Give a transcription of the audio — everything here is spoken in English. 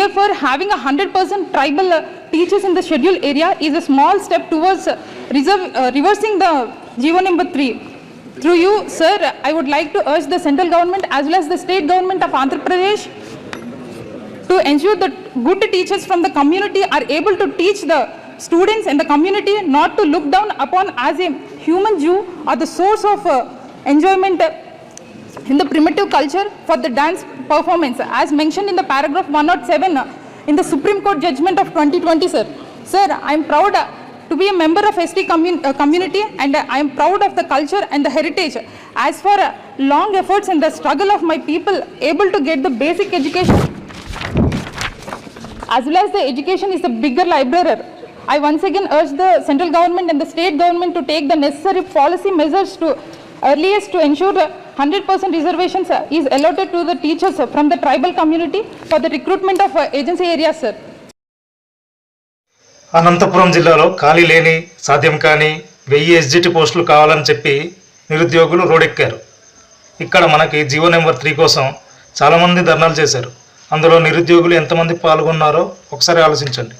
Therefore, having a 100% tribal uh, teachers in the scheduled area is a small step towards uh, reserve, uh, reversing the GO number 3. Through you, sir, I would like to urge the central government as well as the state government of Andhra Pradesh to ensure that good teachers from the community are able to teach the students in the community not to look down upon as a human Jew or the source of uh, enjoyment uh, in the primitive culture for the dance performance as mentioned in the paragraph 107 uh, in the Supreme Court judgment of 2020 sir. Sir, I am proud to be a member of ST commun- uh, community and I am proud of the culture and the heritage as for uh, long efforts and the struggle of my people able to get the basic education as well as the education is a bigger library. I once again urge the central government and the state government to take the necessary policy measures to earliest to ensure the 100% reservations uh, is allotted to the teachers uh, from the tribal community for the recruitment of uh, agency areas, sir. Anantapuram జిల్లాలో ఖాళీ లేని సాధ్యం కాని వెయ్యి SGT పోస్టులు కావాలని చెప్పి నిరుద్యోగులు రోడెక్కారు ఇక్కడ మనకి జీవో నెంబర్ త్రీ కోసం చాలామంది ధర్నాలు చేశారు అందులో నిరుద్యోగులు ఎంతమంది పాల్గొన్నారో ఒకసారి ఆలోచించండి